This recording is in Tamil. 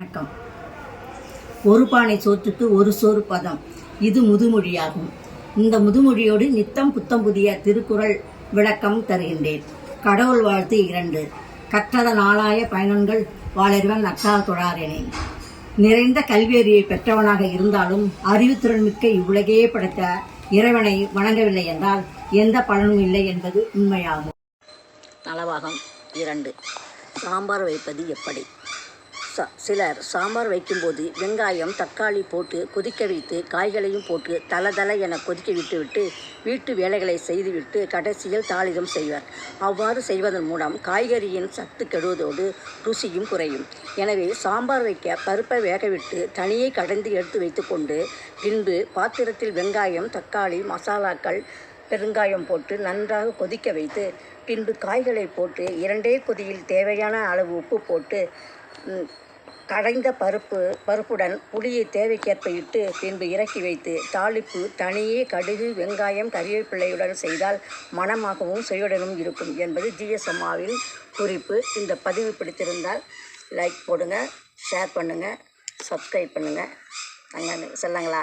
வணக்கம். ஒரு பானை சோற்றுக்கு ஒரு சோறு பதம். இது முதுமொழியாகும். இந்த முதுமொழியோடு நித்தம் புத்தம் புதிய திருக்குறள் விளக்கம் தருகின்றேன். கடவுள் வாழ்த்து இரண்டு. கற்றத நாளாய பயனன்கள் வாழறிவன் நற்றால் தொழாரெனே நிறைந்த கல்வியறிவை பெற்றவனாக இருந்தாலும் அறிவுத்திறன் மிக்க இவ்வுலகையே படைத்த இறைவனை வணங்கவில்லை என்றால் எந்த பலனும் இல்லை என்பது உண்மையாகும். நலவாகம் இரண்டு. சாம்பார் வைப்பது எப்படி? ச சிலர் சாம்பார் வைக்கும்போது வெங்காயம் தக்காளி போட்டு கொதிக்க வைத்து காய்களையும் போட்டு தல தல என கொதிக்க விட்டுவிட்டு வீட்டு வேலைகளை செய்துவிட்டு கடைசியில் தாளிதம் செய்வர். அவ்வாறு செய்வதன் மூலம் காய்கறியின் சத்து கெடுவதோடு ருசியும் குறையும். எனவே சாம்பார் வைக்க பருப்பை வேகவிட்டு தனியே கடைந்து எடுத்து வைத்துக்கொண்டு பின்பு பாத்திரத்தில் வெங்காயம் தக்காளி மசாலாக்கள் பெருங்காயம் போட்டு நன்றாக கொதிக்க வைத்து பின்பு காய்களை போட்டு இரண்டே கொதியில் தேவையான அளவு உப்பு போட்டு கடைந்த பருப்பு பருப்புடன் புளியை தேவைக்கேற்ப இட்டு பின்பு இறக்கி வைத்து தாளிப்பு தனியே கடுகு வெங்காயம் கறிவேப்பிள்ளையுடன் செய்தால் மனமாகவும் சுவையுடனும் இருக்கும் என்பது ஜிஎஸ் அம்மாவின் குறிப்பு. இந்த பதிவு பிடித்திருந்தால் லைக் போடுங்க ஷேர் பண்ணுங்கள் சப்ஸ்கிரைப் பண்ணுங்கள் அங்கே செல்லங்களா?